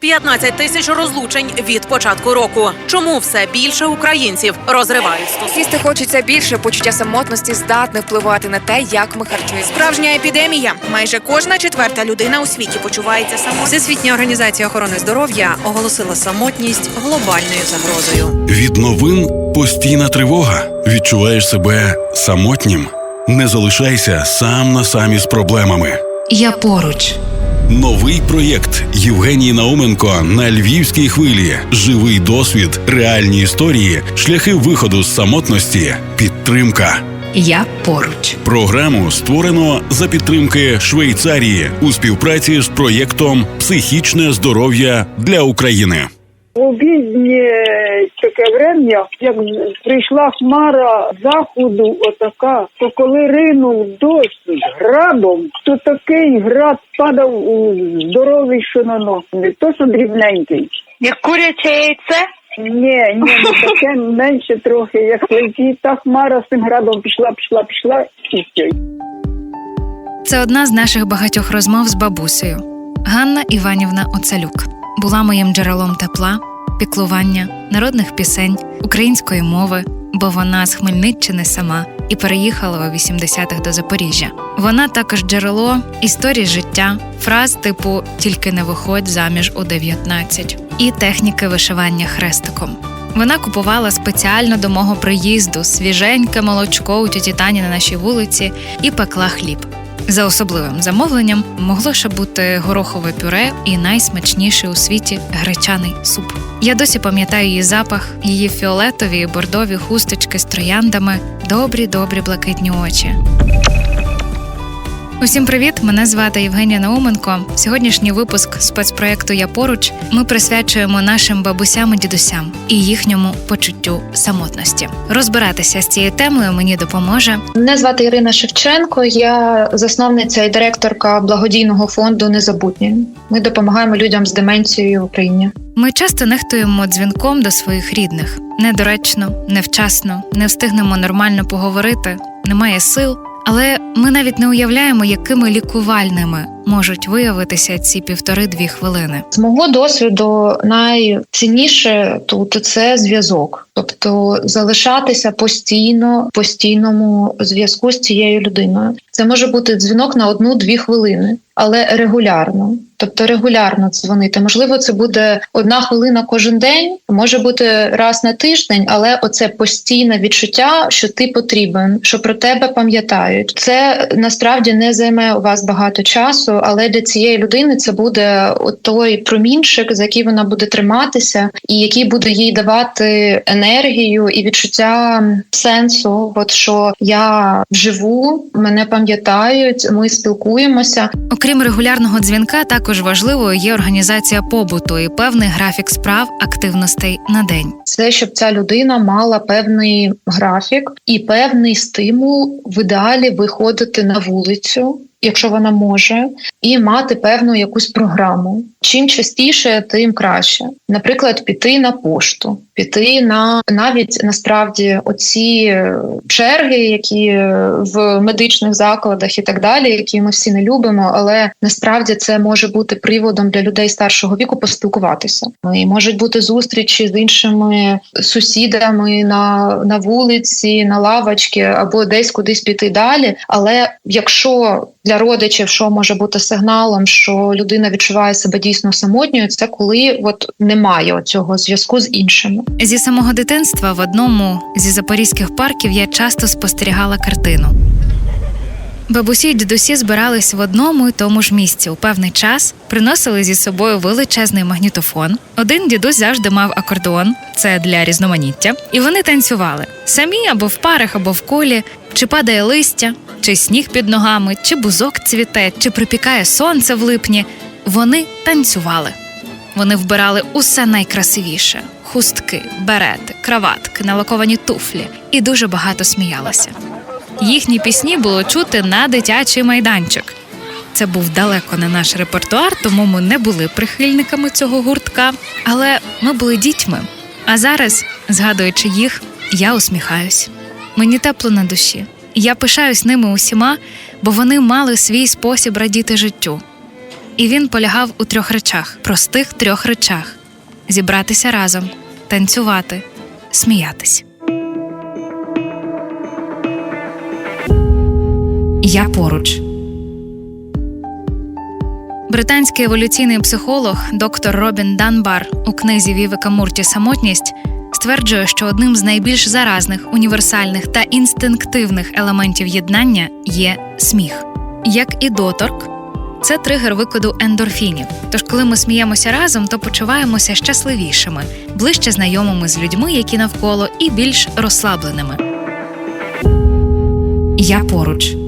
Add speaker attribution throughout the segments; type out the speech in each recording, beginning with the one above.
Speaker 1: 15 тисяч розлучень від початку року. Чому все більше українців розривають стосунки?
Speaker 2: Їсти хочеться більше, почуття самотності здатне впливати на те, як ми харчуємося.
Speaker 3: Справжня епідемія. Майже кожна четверта людина у світі почувається самотньо.
Speaker 4: Всесвітня організація охорони здоров'я оголосила самотність глобальною загрозою.
Speaker 5: Від новин постійна тривога. Відчуваєш себе самотнім. Не залишайся сам на самі з проблемами.
Speaker 6: Я поруч.
Speaker 5: Новий проєкт Євгенії Науменко на львівській хвилі. Живий досвід, реальні історії, шляхи виходу з самотності, підтримка.
Speaker 6: Я поруч.
Speaker 5: Програму створено за підтримки Швейцарії у співпраці з проєктом Психічне здоров'я для України.
Speaker 7: У пізнє таке врем'я, як прийшла хмара заходу, отака, то коли ринув дощ з градом, то такий град падав у здоровий, що на ногу. Не то, що дрібненький.
Speaker 8: Як куряче яйце?
Speaker 7: Ні, ні, не таке менше трохи, як летить. Та хмара з тим градом пішла, пішла, пішла і все.
Speaker 6: Це одна з наших багатьох розмов з бабусею. Ганна Іванівна Оцалюк була моїм джерелом тепла, піклування, народних пісень, української мови, бо вона з Хмельниччини сама і переїхала у 80-х до Запоріжжя. Вона також джерело історій життя, фраз типу Тільки не виходь заміж у 19 і техніки вишивання хрестиком. Вона купувала спеціально до мого приїзду свіженьке молочко у тіті Тані на нашій вулиці і пекла хліб. За особливим замовленням могло ще бути горохове пюре і найсмачніший у світі гречаний суп. Я досі пам'ятаю її запах, її фіолетові і бордові хусточки з трояндами, добрі, добрі блакитні очі. Усім привіт! Мене звати Євгенія Науменко. Сьогоднішній випуск спецпроєкту Я поруч ми присвячуємо нашим бабусям і дідусям і їхньому почуттю самотності. Розбиратися з цією темою мені допоможе
Speaker 9: Мене звати Ірина Шевченко. Я засновниця і директорка благодійного фонду Незабутні. Ми допомагаємо людям з деменцією в Україні.
Speaker 6: Ми часто нехтуємо дзвінком до своїх рідних. Недоречно, невчасно, не встигнемо нормально поговорити, немає сил. Але ми навіть не уявляємо, якими лікувальними можуть виявитися ці півтори-дві хвилини.
Speaker 9: З мого досвіду найцінніше тут це зв'язок, тобто залишатися постійно в постійному зв'язку з цією людиною. Це може бути дзвінок на одну-дві хвилини, але регулярно. Тобто регулярно дзвонити. Можливо, це буде одна хвилина кожен день, може бути раз на тиждень, але оце постійне відчуття, що ти потрібен, що про тебе пам'ятають. Це насправді не займе у вас багато часу, але для цієї людини це буде той промінчик, за який вона буде триматися, і який буде їй давати енергію і відчуття сенсу. От що я живу, мене пам'ятають, ми спілкуємося.
Speaker 6: Окрім регулярного дзвінка, також важливою є організація побуту і певний графік справ активностей на день.
Speaker 9: Це щоб ця людина мала певний графік і певний стимул в ідеалі виходити на вулицю. Якщо вона може, і мати певну якусь програму. Чим частіше, тим краще. Наприклад, піти на пошту, піти на навіть насправді оці черги, які в медичних закладах і так далі, які ми всі не любимо, але насправді це може бути приводом для людей старшого віку поспілкуватися. І можуть бути зустрічі з іншими сусідами на, на вулиці, на лавочці або десь кудись піти далі. Але якщо для родичів, що може бути сигналом, що людина відчуває себе дійсно самотньою, це коли от немає цього зв'язку з іншими.
Speaker 6: Зі самого дитинства в одному зі запорізьких парків я часто спостерігала картину. Бабусі й дідусі збирались в одному і тому ж місці у певний час, приносили зі собою величезний магнітофон. Один дідусь завжди мав акордеон, це для різноманіття, і вони танцювали самі або в парах, або в колі, чи падає листя, чи сніг під ногами, чи бузок цвіте, чи припікає сонце в липні. Вони танцювали. Вони вбирали усе найкрасивіше: хустки, берети, краватки, налаковані туфлі, і дуже багато сміялися. Їхні пісні було чути на дитячий майданчик. Це був далеко не наш репертуар, тому ми не були прихильниками цього гуртка, але ми були дітьми. А зараз, згадуючи їх, я усміхаюсь. Мені тепло на душі. Я пишаюсь ними усіма, бо вони мали свій спосіб радіти життю. І він полягав у трьох речах, простих трьох речах: зібратися разом, танцювати, сміятись. Я поруч. Британський еволюційний психолог доктор Робін Данбар у книзі Вівека Мурті Самотність стверджує, що одним з найбільш заразних, універсальних та інстинктивних елементів єднання є сміх. Як і доторк, це тригер викиду ендорфінів. Тож, коли ми сміємося разом, то почуваємося щасливішими, ближче знайомими з людьми, які навколо, і більш розслабленими. Я поруч.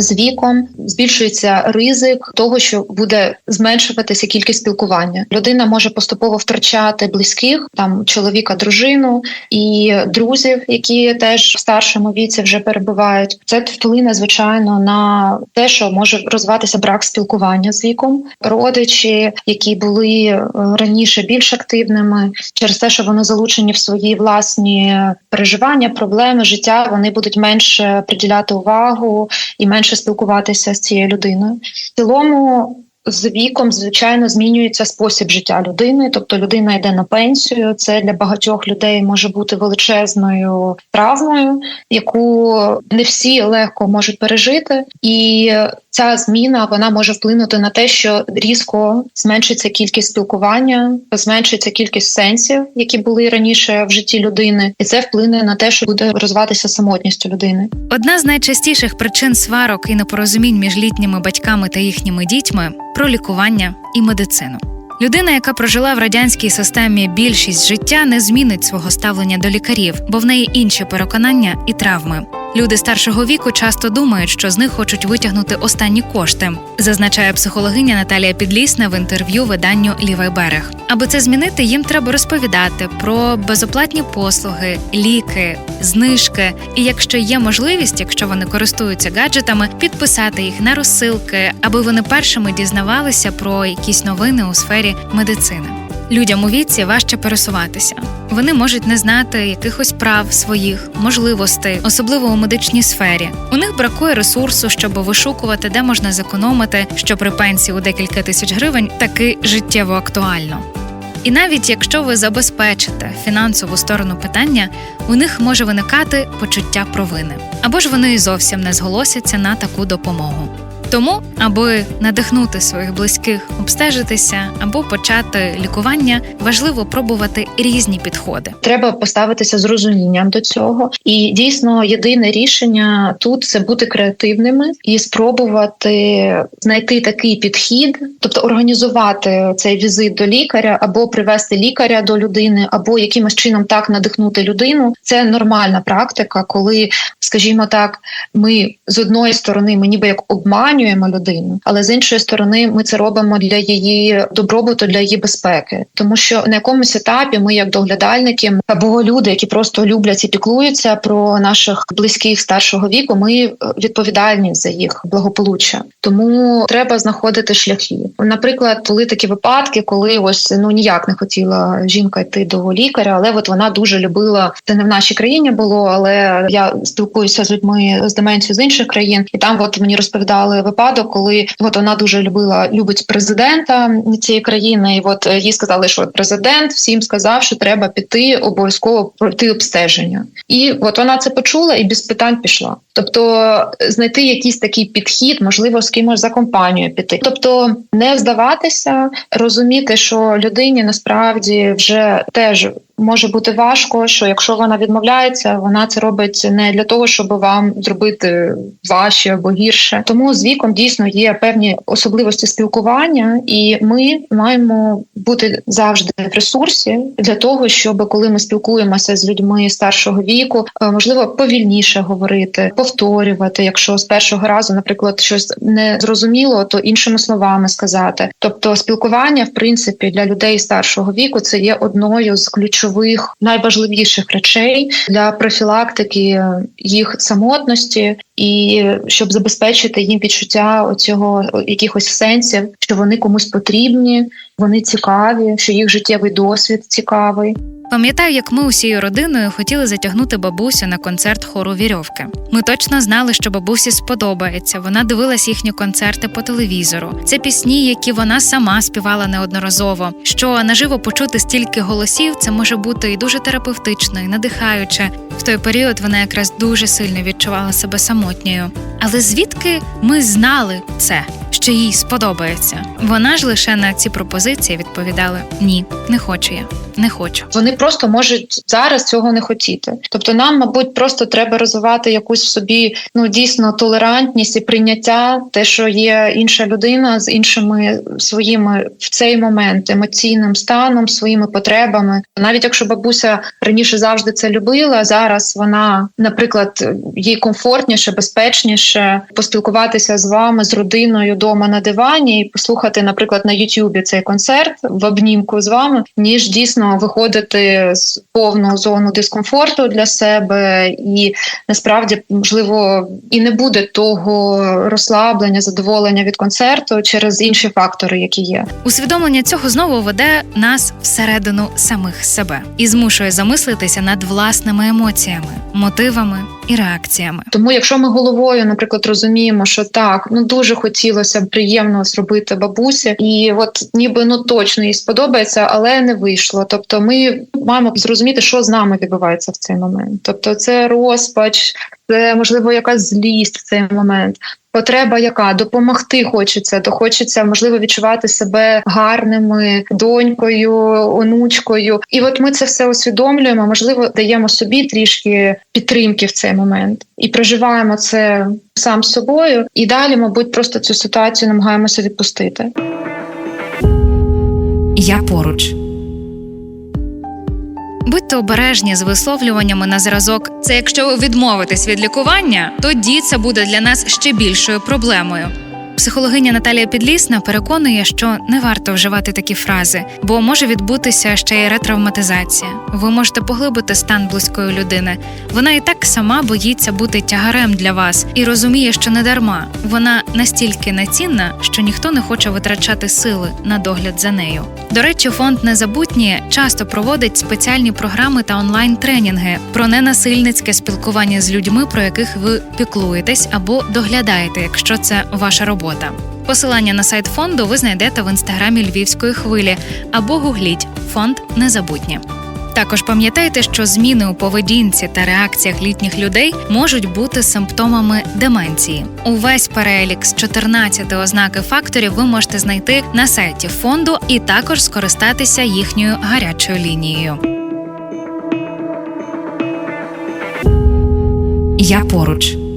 Speaker 9: З віком збільшується ризик того, що буде зменшуватися кількість спілкування. Людина може поступово втрачати близьких, там чоловіка, дружину і друзів, які теж в старшому віці вже перебувають. Це вплине звичайно на те, що може розвиватися брак спілкування з віком. Родичі, які були е, раніше більш активними, через те, що вони залучені в свої власні переживання, проблеми, життя, вони будуть менше приділяти увагу і менше спілкуватися з цією людиною. В цілому. З віком, звичайно, змінюється спосіб життя людини, тобто людина йде на пенсію. Це для багатьох людей може бути величезною травмою, яку не всі легко можуть пережити, і ця зміна вона може вплинути на те, що різко зменшиться кількість спілкування, зменшиться кількість сенсів, які були раніше в житті людини, і це вплине на те, що буде розвиватися самотність людини.
Speaker 6: Одна з найчастіших причин сварок і непорозумінь між літніми батьками та їхніми дітьми про лікування і медицину. Людина, яка прожила в радянській системі більшість життя, не змінить свого ставлення до лікарів, бо в неї інші переконання і травми. Люди старшого віку часто думають, що з них хочуть витягнути останні кошти, зазначає психологиня Наталія Підлісна в інтерв'ю виданню Лівий берег. Аби це змінити, їм треба розповідати про безоплатні послуги, ліки, знижки. І якщо є можливість, якщо вони користуються гаджетами, підписати їх на розсилки, аби вони першими дізнавалися про якісь новини у сфері медицини. Людям у віці важче пересуватися. Вони можуть не знати якихось прав своїх, можливостей, особливо у медичній сфері. У них бракує ресурсу, щоб вишукувати, де можна зекономити, що при пенсії у декілька тисяч гривень таки життєво актуально. І навіть якщо ви забезпечите фінансову сторону питання, у них може виникати почуття провини, або ж вони і зовсім не зголосяться на таку допомогу. Тому, аби надихнути своїх близьких, обстежитися або почати лікування, важливо пробувати різні підходи.
Speaker 9: Треба поставитися з розумінням до цього, і дійсно єдине рішення тут це бути креативними і спробувати знайти такий підхід, тобто організувати цей візит до лікаря, або привести лікаря до людини, або якимось чином так надихнути людину. Це нормальна практика, коли, скажімо так, ми з одної сторони ми ніби як обманюємо людину, але з іншої сторони ми це робимо для її добробуту, для її безпеки, тому що на якомусь етапі ми, як доглядальники або люди, які просто люблять і піклуються про наших близьких старшого віку, ми відповідальні за їх благополуччя. Тому треба знаходити шляхи. Наприклад, були такі випадки, коли ось ну ніяк не хотіла жінка йти до лікаря, але от вона дуже любила це не в нашій країні було, але я спілкуюся з людьми з деменцією з інших країн, і там от мені розповідали випадок, коли от вона дуже любила любить президента цієї країни, і от їй сказали, що президент всім сказав, що треба піти обов'язково пройти обстеження, і от вона це почула і без питань пішла. Тобто знайти якийсь такий підхід, можливо, з кимось за компанію піти. Тобто не здаватися, розуміти, що людині насправді вже теж може бути важко, що якщо вона відмовляється, вона це робить не для того, щоб вам зробити важче або гірше. Тому з віком дійсно є певні особливості спілкування, і ми маємо бути завжди в ресурсі для того, щоб коли ми спілкуємося з людьми старшого віку, е, можливо повільніше говорити, повторювати, якщо з першого разу, наприклад, щось не зрозуміло, то іншими словами сказати. Тобто, спілкування, в принципі, для людей старшого віку це є одною з ключових найважливіших речей для профілактики їх самотності і щоб забезпечити їм відчуття оцього якихось сенсів, що вони комусь потрібні, вони цікаві, що їх життєвий досвід цікавий.
Speaker 6: Пам'ятаю, як ми усією родиною хотіли затягнути бабусю на концерт хору вірьовки. Ми точно знали, що бабусі сподобається. Вона дивилась їхні концерти по телевізору. Це пісні, які вона сама співала неодноразово. Що наживо почути стільки голосів, це може бути і дуже терапевтично, і надихаюче. В той період вона якраз дуже сильно відчувала себе самотньою. Але звідки ми знали це, що їй сподобається? Вона ж лише на ці пропозиції відповідала: ні, не хочу я, не хочу.
Speaker 9: Вони просто можуть зараз цього не хотіти. Тобто, нам, мабуть, просто треба розвивати якусь в собі ну дійсно толерантність і прийняття, те, що є інша людина з іншими своїми в цей момент емоційним станом, своїми потребами. Навіть якщо бабуся раніше завжди це любила, зараз вона, наприклад, їй комфортніше, безпечніше поспілкуватися з вами, з родиною вдома на дивані і послухати, наприклад, на Ютубі цей концерт в обнімку з вами, ніж дійсно виходити з повну зону дискомфорту для себе, і насправді можливо і не буде того розслаблення, задоволення від концерту через інші фактори, які є.
Speaker 6: Усвідомлення цього знову веде нас всередину самих себе і змушує замислитися над власними емоціями, мотивами і реакціями.
Speaker 9: Тому, якщо ми головою, наприклад, розуміємо, що так, ну дуже хотілося б приємно зробити бабусі, і от ніби ну точно їй сподобається, але не вийшло. Тобто, ми маємо зрозуміти, що з нами відбувається в цей момент. Тобто, це розпач, це можливо якась злість в цей момент. Потреба, яка допомогти хочеться, то хочеться можливо відчувати себе гарними донькою, онучкою. І от ми це все усвідомлюємо. Можливо, даємо собі трішки підтримки в цей момент і проживаємо це сам собою. І далі, мабуть, просто цю ситуацію намагаємося відпустити.
Speaker 6: Я поруч. Будьте обережні з висловлюваннями на зразок. Це якщо ви відмовитесь від лікування, тоді це буде для нас ще більшою проблемою. Психологиня Наталія Підлісна переконує, що не варто вживати такі фрази, бо може відбутися ще й ретравматизація. Ви можете поглибити стан близької людини. Вона і так сама боїться бути тягарем для вас і розуміє, що не дарма. Вона настільки нецінна, що ніхто не хоче витрачати сили на догляд за нею. До речі, фонд Незабутні часто проводить спеціальні програми та онлайн-тренінги про ненасильницьке спілкування з людьми, про яких ви піклуєтесь або доглядаєте, якщо це ваша робота. Посилання на сайт фонду ви знайдете в інстаграмі Львівської хвилі або гугліть фонд Незабутні. Також пам'ятайте, що зміни у поведінці та реакціях літніх людей можуть бути симптомами деменції. Увесь перелік з 14 ознаки факторів ви можете знайти на сайті фонду і також скористатися їхньою гарячою лінією. Я поруч.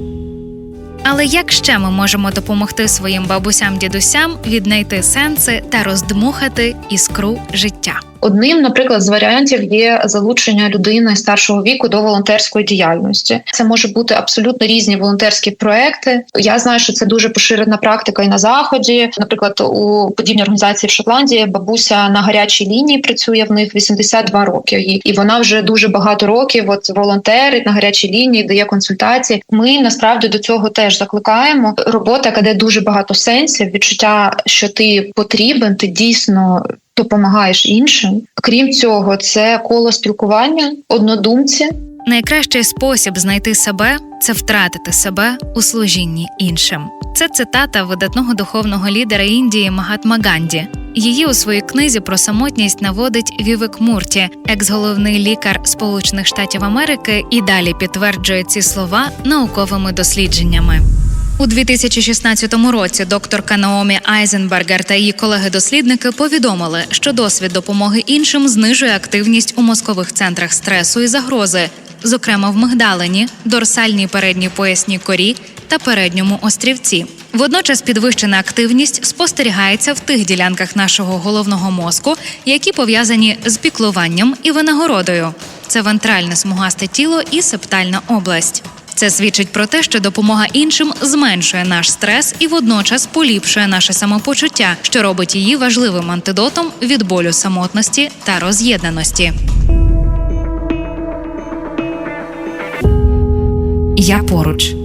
Speaker 6: Але як ще ми можемо допомогти своїм бабусям-дідусям віднайти сенси та роздмухати іскру життя?
Speaker 9: Одним, наприклад, з варіантів є залучення людини старшого віку до волонтерської діяльності. Це може бути абсолютно різні волонтерські проекти. Я знаю, що це дуже поширена практика і на заході. Наприклад, у подібній організації в Шотландії бабуся на гарячій лінії працює в них 82 роки, і вона вже дуже багато років. От волонтерить на гарячій лінії, дає консультації. Ми насправді до цього теж закликаємо. Робота, яка дає дуже багато сенсів, відчуття, що ти потрібен, ти дійсно допомагаєш іншим. Крім цього, це коло спілкування, однодумці.
Speaker 6: Найкращий спосіб знайти себе це втратити себе у служінні іншим. Це цитата видатного духовного лідера Індії Магатма Ганді. Її у своїй книзі про самотність наводить Вівек Мурті, екс-головний лікар Сполучених Штатів Америки, і далі підтверджує ці слова науковими дослідженнями. У 2016 році докторка Наомі Айзенбергер та її колеги-дослідники повідомили, що досвід допомоги іншим знижує активність у мозкових центрах стресу і загрози, зокрема в мигдалині, дорсальній передній поясній корі та передньому острівці. Водночас підвищена активність спостерігається в тих ділянках нашого головного мозку, які пов'язані з піклуванням і винагородою. Це вентральне смугасте тіло і септальна область. Це свідчить про те, що допомога іншим зменшує наш стрес і водночас поліпшує наше самопочуття, що робить її важливим антидотом від болю самотності та роз'єднаності. Я поруч.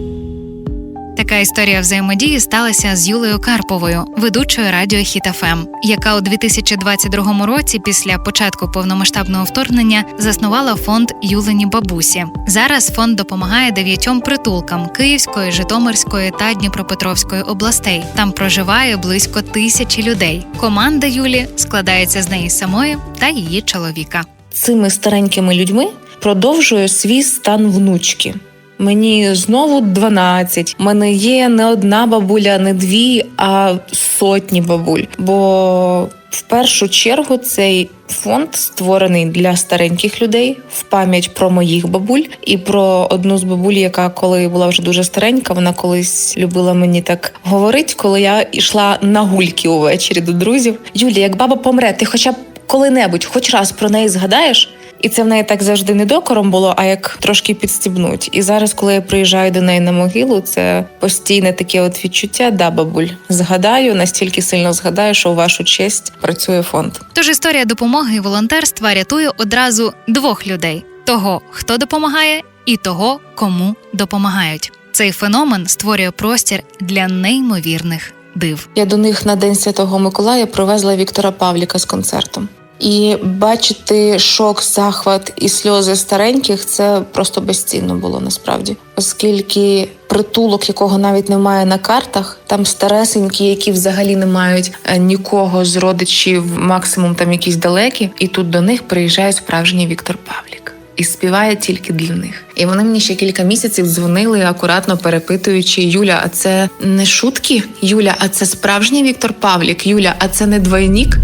Speaker 6: Така історія взаємодії сталася з Юлею Карповою, ведучою радіо Хіт ФМ, яка у 2022 році, після початку повномасштабного вторгнення, заснувала фонд Юлені бабусі. Зараз фонд допомагає дев'ятьом притулкам Київської, Житомирської та Дніпропетровської областей. Там проживає близько тисячі людей. Команда Юлі складається з неї самої та її чоловіка.
Speaker 10: цими старенькими людьми продовжує свій стан внучки. Мені знову 12. У мене є не одна бабуля, не дві, а сотні бабуль. Бо в першу чергу цей фонд створений для стареньких людей в пам'ять про моїх бабуль і про одну з бабуль, яка коли була вже дуже старенька, вона колись любила мені так говорити, коли я йшла на гульки увечері до друзів. Юлія, як баба помре, ти хоча б коли-небудь, хоч раз про неї згадаєш. І це в неї так завжди не докором було, а як трошки підстібнуть. І зараз, коли я приїжджаю до неї на могилу, це постійне таке от відчуття. Да, бабуль, згадаю, настільки сильно згадаю, що у вашу честь працює фонд.
Speaker 6: Тож історія допомоги і волонтерства рятує одразу двох людей: того, хто допомагає, і того, кому допомагають. Цей феномен створює простір для неймовірних див.
Speaker 10: Я до них на день святого Миколая привезла Віктора Павліка з концертом. І бачити шок, захват і сльози стареньких це просто безцінно було насправді, оскільки притулок, якого навіть немає на картах, там старесенькі, які взагалі не мають е, нікого з родичів, максимум там якісь далекі, і тут до них приїжджає справжній Віктор Павлік. І співає тільки для них. І вони мені ще кілька місяців дзвонили, акуратно перепитуючи Юля, а це не шутки? Юля, а це справжній Віктор Павлік? Юля, а це не двойнік?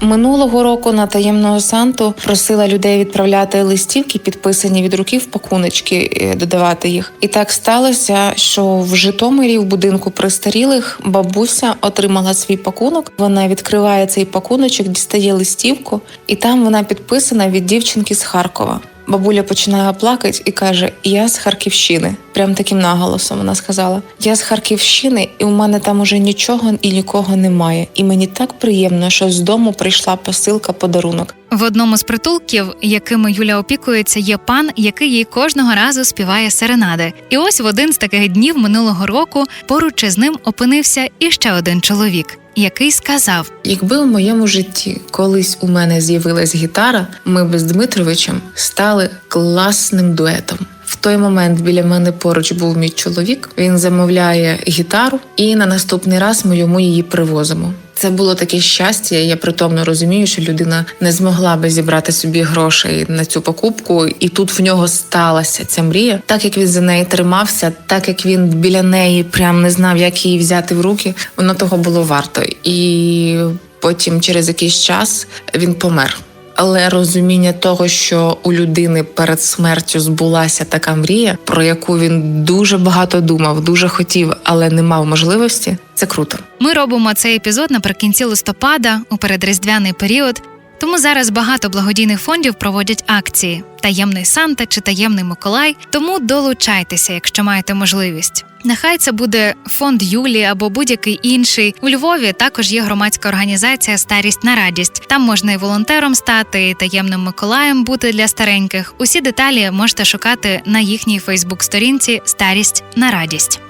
Speaker 10: Минулого року на таємного санту просила людей відправляти листівки, підписані від руки в пакуночки, е, додавати їх. І так сталося, що в Житомирі в будинку престарілих бабуся отримала свій пакунок. Вона відкриває цей пакуночок, дістає листівку, і там вона підписана від дівчинки з Харкова. Бабуля починає плакати і каже: Я з Харківщини. Прям таким наголосом вона сказала: Я з Харківщини, і у мене там уже нічого і нікого немає. І мені так приємно, що з дому прийшла посилка подарунок.
Speaker 6: В одному з притулків, якими Юля опікується, є пан, який їй кожного разу співає серенади. І ось в один з таких днів минулого року поруч із ним опинився іще один чоловік, який сказав:
Speaker 10: Якби у моєму житті колись у мене з'явилась гітара, ми би з Дмитровичем стали класним дуетом. В той момент біля мене поруч був мій чоловік. Він замовляє гітару, і на наступний раз ми йому її привозимо. Це було таке щастя. Я притомно розумію, що людина не змогла би зібрати собі грошей на цю покупку, і тут в нього сталася ця мрія. Так як він за неї тримався, так як він біля неї прям не знав, як її взяти в руки, воно того було варто. І потім, через якийсь час, він помер. Але розуміння того, що у людини перед смертю збулася така мрія, про яку він дуже багато думав, дуже хотів, але не мав можливості, це круто.
Speaker 6: Ми робимо цей епізод наприкінці листопада у передріздвяний період. Тому зараз багато благодійних фондів проводять акції таємний Санта чи таємний Миколай. Тому долучайтеся, якщо маєте можливість. Нехай це буде фонд Юлі або будь-який інший. У Львові також є громадська організація Старість на радість. Там можна і волонтером стати, і таємним Миколаєм бути для стареньких. Усі деталі можете шукати на їхній Фейсбук-сторінці Старість на радість.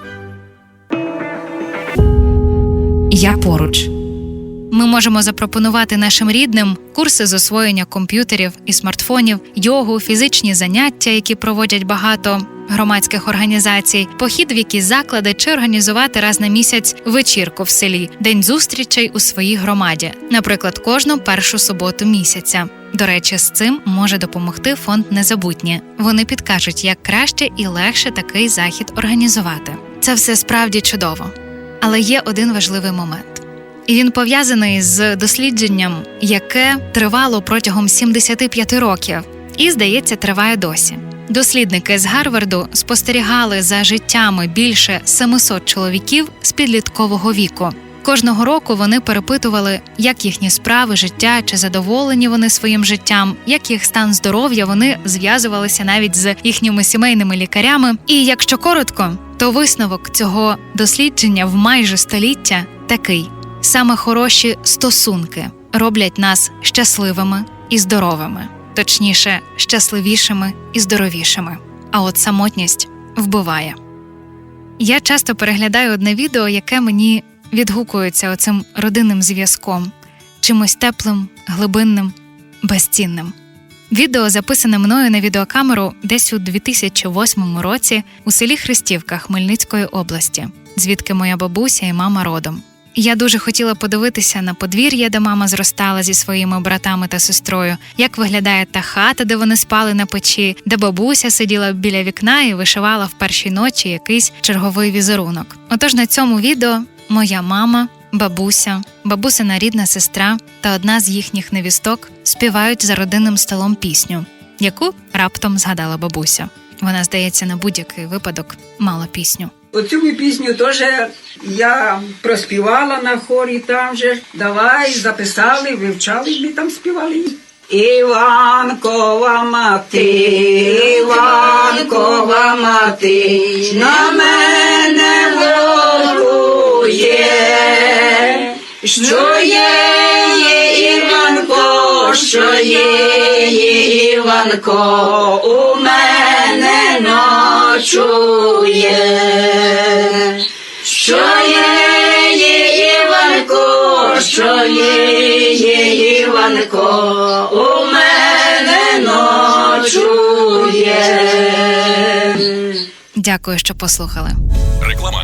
Speaker 6: Я поруч. Ми можемо запропонувати нашим рідним курси з освоєння комп'ютерів і смартфонів, йогу, фізичні заняття, які проводять багато громадських організацій, похід в якісь заклади чи організувати раз на місяць вечірку в селі, день зустрічей у своїй громаді, наприклад, кожну першу суботу місяця. До речі, з цим може допомогти фонд Незабутнє. Вони підкажуть, як краще і легше такий захід організувати. Це все справді чудово, але є один важливий момент. І він пов'язаний з дослідженням, яке тривало протягом 75 років, і, здається, триває досі. Дослідники з Гарварду спостерігали за життями більше 700 чоловіків з підліткового віку. Кожного року вони перепитували, як їхні справи, життя чи задоволені вони своїм життям, як їх стан здоров'я. Вони зв'язувалися навіть з їхніми сімейними лікарями. І якщо коротко, то висновок цього дослідження в майже століття такий: саме хороші стосунки роблять нас щасливими і здоровими, точніше, щасливішими і здоровішими. А от самотність вбиває. Я часто переглядаю одне відео, яке мені відгукується оцим родинним зв'язком, чимось теплим, глибинним, безцінним. Відео записане мною на відеокамеру десь у 2008 році у селі Христівка Хмельницької області, звідки моя бабуся і мама родом. Я дуже хотіла подивитися на подвір'я, де мама зростала зі своїми братами та сестрою, як виглядає та хата, де вони спали на печі, де бабуся сиділа біля вікна і вишивала в першій ночі якийсь черговий візерунок. Отож на цьому відео моя мама, бабуся, бабусина рідна сестра та одна з їхніх невісток співають за родинним столом пісню, яку раптом згадала бабуся. Вона, здається, на будь-який випадок мала пісню.
Speaker 11: Оцю пісню теж я проспівала на хорі там же. Давай записали, вивчали, ми там співали. Іванкова мати, Іванкова мати, на мене ворує, що є, є Іванко, що є, є Іванко, у мене ночує, що є, є Іванко, що є, є Іванко, у мене ночує.
Speaker 6: Дякую, що послухали.
Speaker 5: Реклама.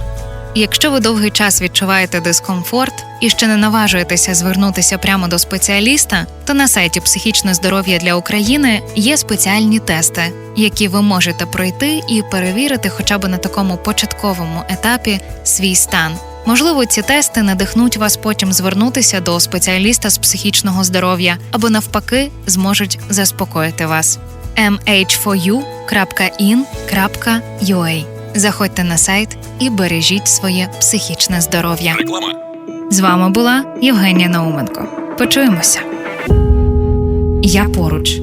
Speaker 6: Якщо ви довгий час відчуваєте дискомфорт і ще не наважуєтеся звернутися прямо до спеціаліста, то на сайті Психічне здоров'я для України є спеціальні тести, які ви можете пройти і перевірити хоча б на такому початковому етапі свій стан. Можливо, ці тести надихнуть вас потім звернутися до спеціаліста з психічного здоров'я або навпаки зможуть заспокоїти вас. mh4u.in.ua Заходьте на сайт і бережіть своє психічне здоров'я.
Speaker 5: Реклама.
Speaker 6: З вами була Євгенія Науменко. Почуємося. Я поруч.